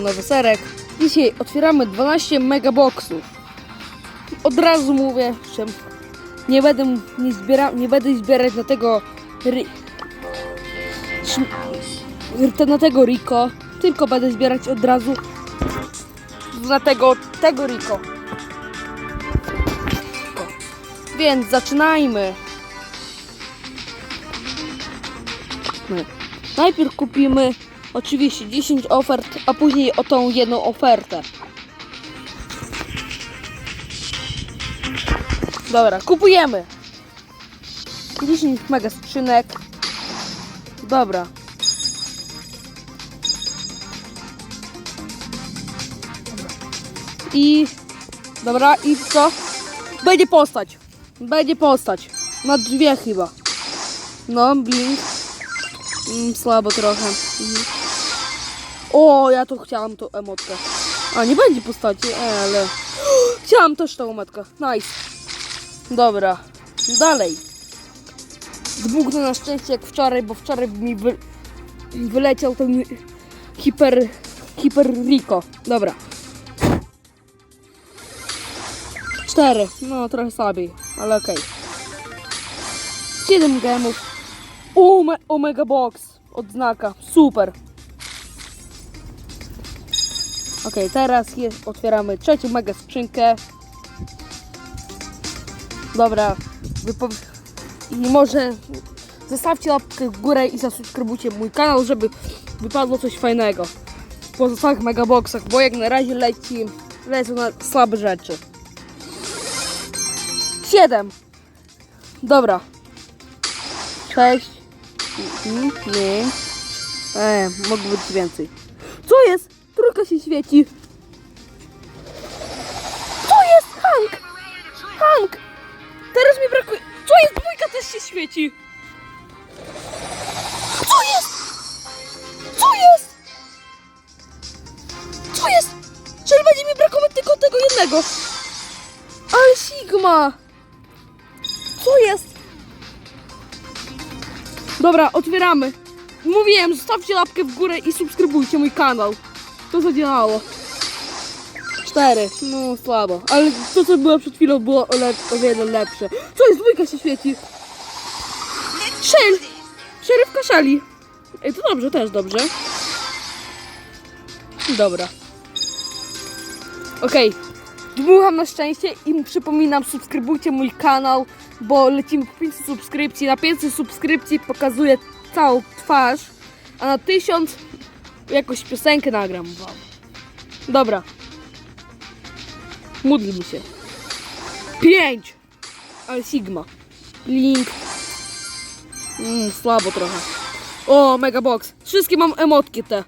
Nowy serek. Dzisiaj otwieramy 12 megaboxów. Od razu mówię, że nie będę, nie zbiera, nie będę zbierać na tego szm- na tego Rico, tylko będę zbierać od razu na tego, tego Rico. Więc zaczynajmy. My. Najpierw kupimy oczywiście 10 ofert, a później o tą jedną ofertę. Dobra, kupujemy. 10 mega skrzynek. Dobra. I dobra, i co? Będzie postać. Będzie postać. Na dwie chyba. No, blink. Mm, słabo trochę. Mhm. O, ja to chciałam tą emotkę. A, nie będzie postaci, e, ale... Chciałam też tą emotkę. Nice. Dobra. Dalej. Zbugnę na szczęście jak wczoraj, bo wczoraj mi wy... wyleciał ten hiper... hiper Rico. Dobra. Cztery. No, trochę słabiej, ale okej. Siedem gemów. Ome Omega Box. Odznaka. Super. Okej, teraz otwieramy trzecią mega skrzynkę. Dobra. Wypo... I może zostawcie łapkę w górę i zasubskrybujcie mój kanał, żeby wypadło coś fajnego. W pozostałych megaboxach, bo jak na razie leci, lecą na słabe rzeczy. Siedem. Dobra. Sześć. Mhm, pięć. E, mogło być więcej. Co jest? Trójka się świeci. Co jest? Hank! Hank! Teraz mi brakuje. Co jest? Dwójka też się świeci. Co jest? Co jest? Co jest? Czyli będzie mi brakować tylko tego jednego. Ale Sigma! Co jest? Dobra, otwieramy. Mówiłem, zostawcie łapkę w górę i subskrybujcie mój kanał. To zadziałało. Cztery. No słabo. Ale to co było przed chwilą było o, lep- o wiele lepsze. Co jest? Dwójka się świeci. Szel! Szeryfka szali. Ej, to dobrze, też dobrze. Dobra. Okej. Dmucham na szczęście i przypominam, subskrybujcie mój kanał, bo lecimy po 500 subskrypcji. Na 500 subskrypcji pokazuję całą twarz, a na 1000 jakąś piosenkę nagram wam. Dobra. Módlmy się. 5! Ale Sigma. Link. Mm, słabo trochę. O, Megabox. Wszystkie mam emotki te.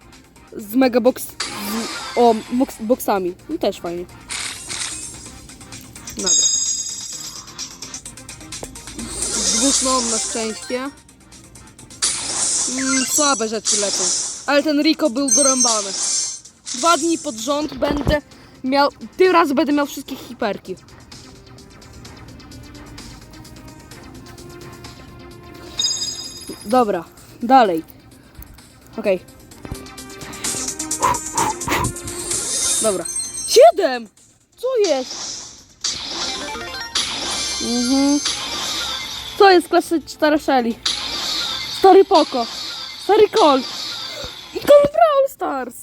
Z Megabox. Z, o, box, boxami. No też fajnie. Dobra. Dwóch mam na szczęście. Mm, słabe rzeczy lecą. Ale ten Rico był dorąbany. Dwa dni pod rząd będę miał. Tym razem będę miał wszystkie hiperki. Dobra, dalej. Okej. Dobra. Siedem! Co jest? Mhm. To jest klasy 4 Shelly. Stary Poco. Stary Colt. Ikon Brawl Stars.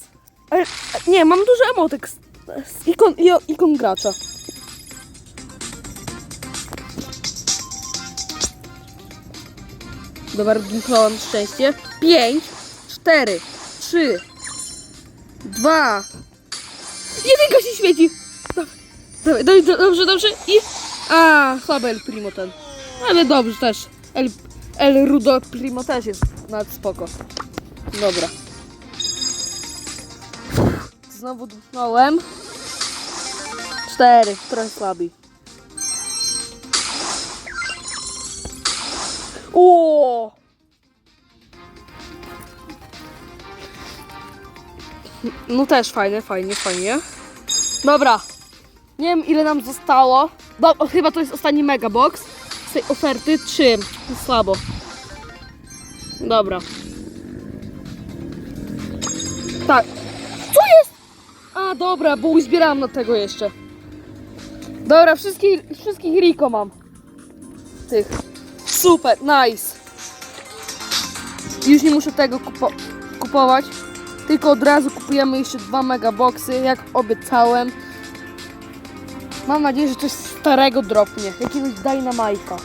Ale, nie, mam dużo emotek z, z ikon, ikon gracza. Dobra, dmuchałam szczęście. 5, 4, 3, 2. Jedynka się świeci. Dawaj, dawaj, do- dobrze, dobrze. I... A, słaby El Primo ten. Ale dobrze też. El, El Rudo Primo też jest nad spoko. Dobra. Znowu dmuchnąłem. Cztery, trochę słabiej. O! No też fajnie, fajnie, fajnie. Dobra. Nie wiem ile nam zostało. Do, o, chyba to jest ostatni megabox z tej oferty. Trzy. Słabo. Dobra. Tak. Dobra, bo uzbieram na tego jeszcze. Dobra, wszystkich, wszystkich Riko mam. Tych. Super, nice. Już nie muszę tego kupo kupować. Tylko od razu kupujemy jeszcze dwa megaboxy, jak obiecałem. Mam nadzieję, że coś starego dropnie. Jakiegoś Dynamite'a.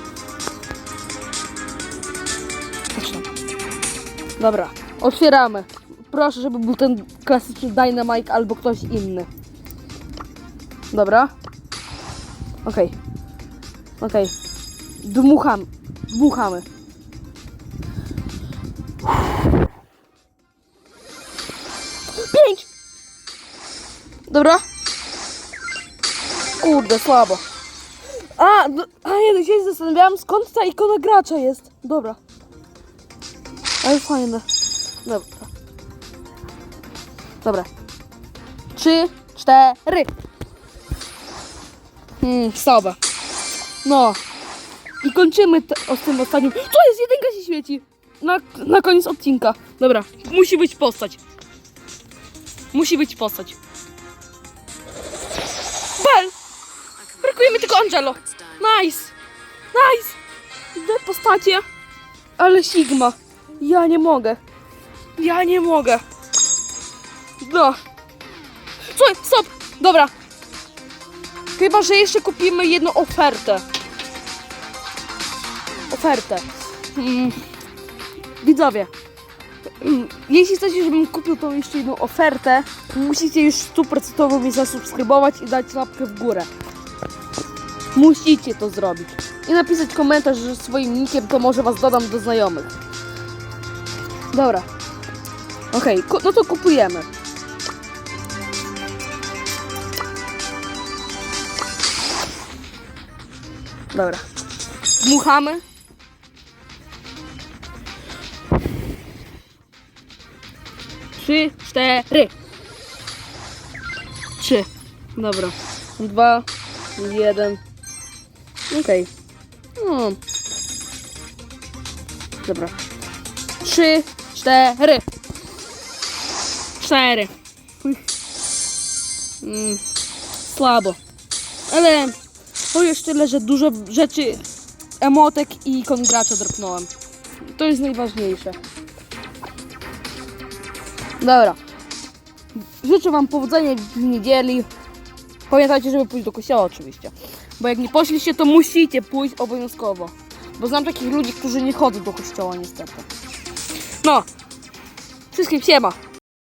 Zresztą. Dobra, otwieramy. Proszę, żeby był ten klasyczny Dynamite albo ktoś inny. Dobra. Okej. Okej. Dmuchamy. Dmuchamy. Pięć! Dobra. Kurde, słabo. A, no, a ja się zastanawiałam, skąd ta ikona gracza jest. Dobra. Ale fajne. Dobra. Dobra. Trzy, cztery. Hmm, słaba. No. I kończymy te, o, tym ostatnim. Co jest? Jedynka się świeci. Na, na koniec odcinka. Dobra. Musi być postać. Musi być postać. Bel! Brakuje mi tylko Angelo. Nice. Nice. Dwie postacie. Ale Sigma. Ja nie mogę. Ja nie mogę. No. Słuchaj, stop. Dobra. Chyba, że jeszcze kupimy jedną ofertę. Ofertę. Mm. Widzowie. mm, Jeśli chcecie, żebym kupił tą jeszcze jedną ofertę, musicie już stuprocentowo mnie zasubskrybować i dać łapkę w górę. Musicie to zrobić. I napisać komentarz, że swoim nickiem to może was dodam do znajomych. Dobra. Okej, ku- no to kupujemy. Dobra. Dmuchamy. Trzy, cztery. Trzy. Dobra. Dwa, jeden. Okej. No. Dobra. Trzy, cztery. Cztery. Uj. Mm, chociaż tyle, że dużo rzeczy, emotek i ikon gracza dropnąłem. To jest najważniejsze. Dobra. Życzę Wam powodzenia w niedzieli. Pamiętajcie, żeby pójść do kościoła oczywiście. Bo jak nie poszliście, to musicie pójść obowiązkowo. Bo znam takich ludzi, którzy nie chodzą do kościoła niestety. No. Wszystkim siema.